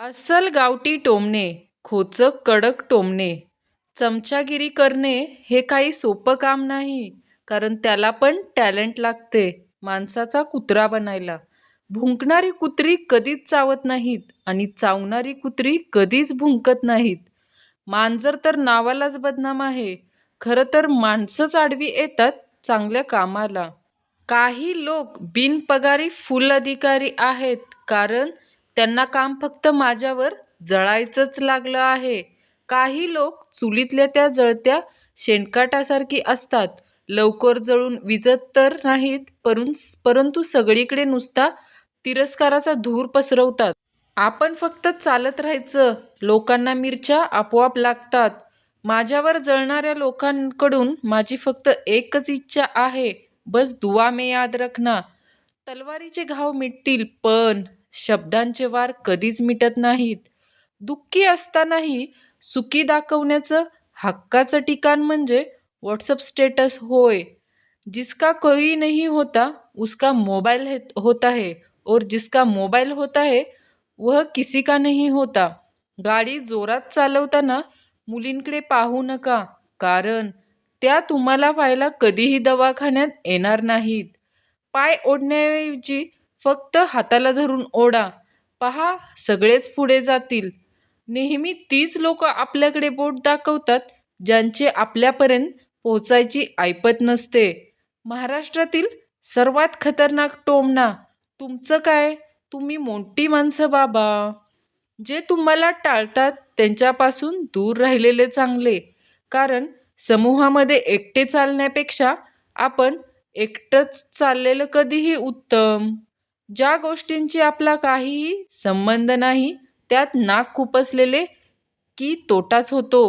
अस्सल गावठी टोमणे खोचक कडक टोमणे. चमचागिरी करणे हे काही सोपं काम नाही कारण त्याला पण टॅलेंट लागते माणसाचा कुत्रा बनायला. भुंकणारी कुत्री कधीच चावत नाहीत आणि चावणारी कुत्री कधीच भुंकत नाहीत. मांजर तर नावालाच बदनाम आहे. खरं तर माणसंच आडवी येतात चांगल्या कामाला. काही लोक बिनपगारी फुल अधिकारी आहेत कारण त्यांना काम फक्त माझ्यावर जळायचंच लागलं आहे. काही लोक चुलीतल्या त्या जळत्या शेणकाटासारखी असतात. लवकर जळून विजत तर नाहीत परं परंतु सगळीकडे नुसता तिरस्काराचा धूर पसरवतात. आपण फक्त चालत राहायचं. लोकांना मिरच्या आपोआप लागतात. माझ्यावर जळणाऱ्या लोकांकडून माझी फक्त एकच इच्छा आहे. बस दुवा में याद रखना. तलवारीचे घाव मिटतील पण शब्दांचे वार कधीच मिटत नाहीत. दुःखी असतानाही सुखी दाखवण्याचं हक्काचं ठिकाण म्हणजे व्हॉट्सअप स्टेटस होय. जिसका कोई नहीं होता उसका मोबाईल होता है और जिसका मोबाईल होता है वह किसी का नहीं होता. गाडी जोरात चालवताना मुलींकडे पाहू नका कारण त्या तुम्हाला पाहायला कधीही दवाखान्यात येणार नाहीत. पाय ओढण्याऐवजी फक्त हाताला धरून ओढा. पहा सगळेच पुढे जातील. नेहमी तीच लोक आपल्याकडे बोट दाखवतात ज्यांचे आपल्यापर्यंत पोचायची ऐपत नसते. महाराष्ट्रातील सर्वात खतरनाक टोमणा तुमचं काय? तुम्ही मोठी माणसं बाबा. जे तुम्हाला टाळतात त्यांच्यापासून दूर राहिलेले चांगले. कारण समूहामध्ये एकटे चालण्यापेक्षा आपण एकटंच चाललेलं कधीही उत्तम. ज्या गोष्टींची आपला काहीही संबंध नाही त्यात नाक खुपसलेले की तोटाच होतो.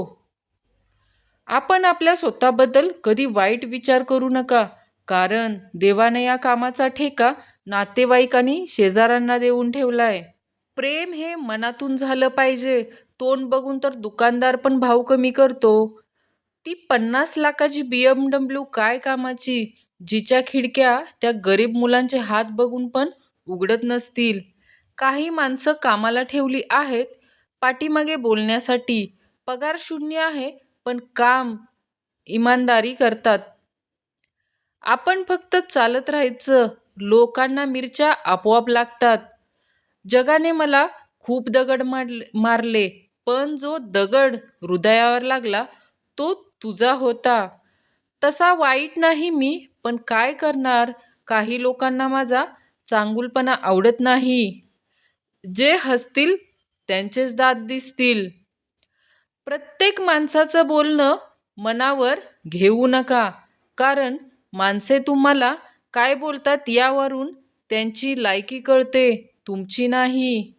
आपण आपल्या स्वतःबद्दल कधी वाईट विचार करू नका कारण देवाने या कामाचा ठेका नातेवाईकांनी शेजाऱ्यांना देऊन ठेवलाय. प्रेम हे मनातून झालं पाहिजे तोंड बघून तर दुकानदार पण भाव कमी करतो. ती पन्नास लाखाची बी एम डब्ल्यू काय कामाची जिच्या खिडक्या त्या गरीब मुलांचे हात बघून पण उघडत नसतील. काही माणसं कामाला ठेवली आहेत पाठीमागे बोलण्यासाठी. पगार शून्य आहे पण काम इमानदारी करतात. आपण फक्त चालत राहायचं. लोकांना मिरच्या आपोआप लागतात. जगाने मला खूप दगड मारले मारले पण जो दगड हृदयावर लागला तो तुझा होता. तसा वाईट नाही मी पण काय करणार? काही लोकांना माझा चांगुलपणा आवडत नाही. जे हसतील त्यांचेच दात दिसतील. प्रत्येक माणसाचं बोलणं मनावर घेऊ नका. कारण माणसे तुम्हाला काय बोलतात यावरून त्यांची लायकी कळते तुमची नाही.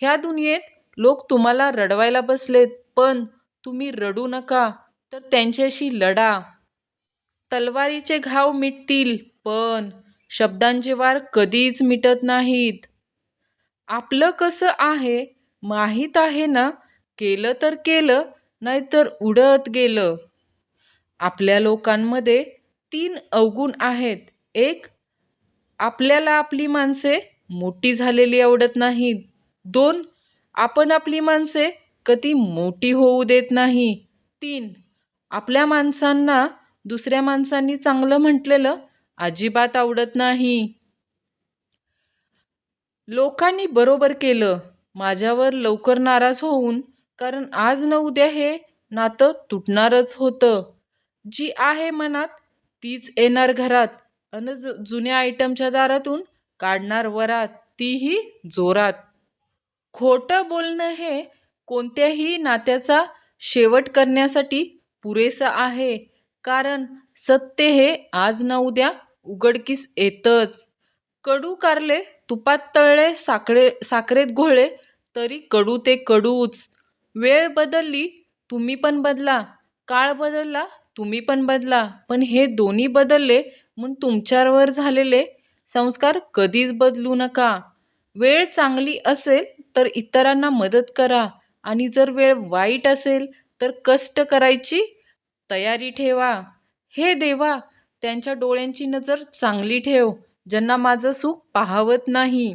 ह्या दुनियेत लोक तुम्हाला रडवायला बसलेत पण तुम्ही रडू नका तर त्यांच्याशी लढा. तलवारीचे घाव मिटतील पण शब्दांचे वार कधीच मिटत नाहीत. आपलं कसं आहे माहीत आहे ना? केलं तर केलं नाहीतर उडत गेलं. आपल्या लोकांमध्ये तीन अवगुण आहेत. एक आपल्याला आपली माणसे मोठी झालेली आवडत नाहीत. दोन आपण आपली माणसे कधी मोठी होऊ देत नाही. तीन आपल्या माणसांना दुसऱ्या माणसांनी चांगलं म्हटलेलं अजिबात आवडत नाही. लोकांनी बरोबर केलं. माझ्यावर लवकर नाराज होऊन कारण आज न उद्या हे नातं तुटणारच होतं. जी आहे मनात तीच येणार घरात. अन ज जुन्या आयटमच्या दारातून काढणार वरात तीही जोरात. खोटं बोलणं हे कोणत्याही नात्याचा शेवट करण्यासाठी पुरेसं आहे. कारण सत्य हे आज न उद्या उघडकीस येतच. कडू कारले तुपात तळले साखरे साखरेत घोळले तरी कडू ते कडूच. वेळ बदलली तुम्ही पण बदला. काळ बदलला तुम्ही पण बदला. पण हे दोन्ही बदलले म्हणून तुमच्यावर झालेले संस्कार कधीच बदलू नका. वेळ चांगली असेल तर इतरांना मदत करा. आणि जर वेळ वाईट असेल तर कष्ट करायची तयारी ठेवा. हे देवा त्यांच्या डोळ्यांची नजर चांगली ठेव ज्यांना माझं सुख पाहावत नाही.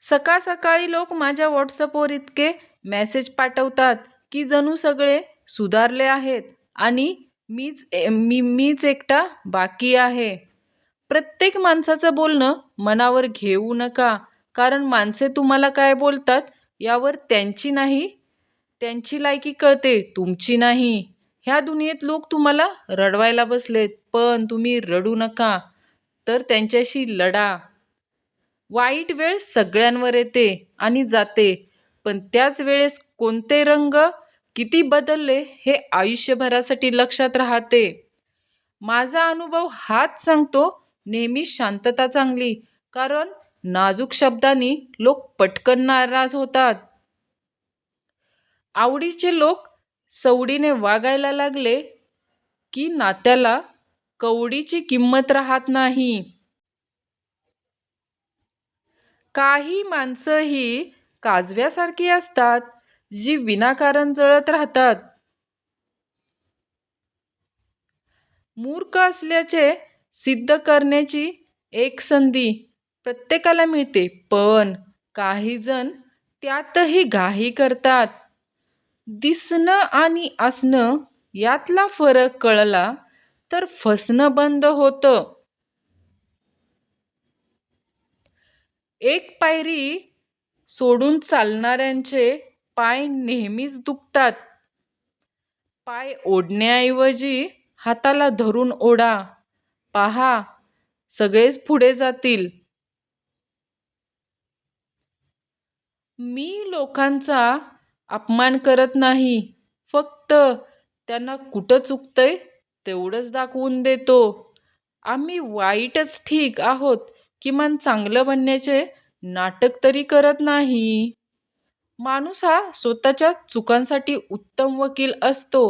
सकाळ सकाळी लोक माझ्या व्हॉट्सअपवर इतके मेसेज पाठवतात की जणू सगळे सुधारले आहेत आणि मीच ए- मी मीच एकटा बाकी आहे. प्रत्येक माणसाचं बोलणं मनावर घेऊ नका कारण माणसे तुम्हाला काय बोलतात यावर त्यांची नाही त्यांची लायकी कळते तुमची नाही. ह्या दुनियेत लोक तुम्हाला रडवायला बसलेत पण तुम्ही रडू नका. तर त्यांच्याशी लढा. वाईट वेळ सगळ्यांवर येते आणि जाते पण त्याच वेळेस कोणते रंग किती बदलले हे आयुष्यभरासाठी लक्षात राहते. माझा अनुभव हाच सांगतो नेहमी शांतता चांगली कारण नाजूक शब्दांनी लोक पटकन नाराज होतात. आवडीचे लोक सवडीने वागायला लागले की नात्याला कवडीची किंमत राहत नाही. काही माणसं ही काजव्यासारखी असतात जी विनाकारण जळत राहतात. मूर्ख असल्याचे सिद्ध करण्याची एक संधी प्रत्येकाला मिळते पण काही जण त्यातही घाई करतात. दिसणं आणि असणं यातला फरक कळला तर फसणं बंद होतं. एक पायरी सोडून चालणाऱ्यांचे पाय नेहमीच दुखतात. पाय ओढण्याऐवजी हाताला धरून ओढा. पहा सगळेच पुढे जातील. मी लोकांचा अपमान करत नाही. फक्त त्यांना कुठं चुकतंय तेवढंच दाखवून देतो. आम्ही वाईटच ठीक आहोत किमान चांगलं बनण्याचे नाटक तरी करत नाही. माणूस हा स्वतःच्या चुकांसाठी उत्तम वकील असतो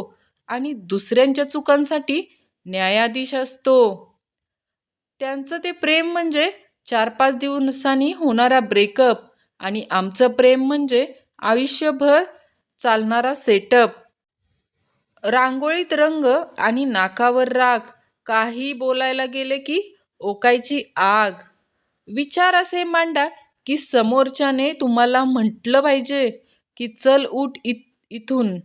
आणि दुसऱ्यांच्या चुकांसाठी न्यायाधीश असतो. त्यांचं ते प्रेम म्हणजे चार पाच दिवसांनी होणारा ब्रेकअप आणि आमचं प्रेम म्हणजे आयुष्यभर चालणारा सेटअप रांगोळीत रंग आणि नाकावर राग. काही बोलायला गेले की ओकायची आग. विचार असे मांडा की समोरच्याने तुम्हाला म्हटलं पाहिजे की चल उठ इत इथून.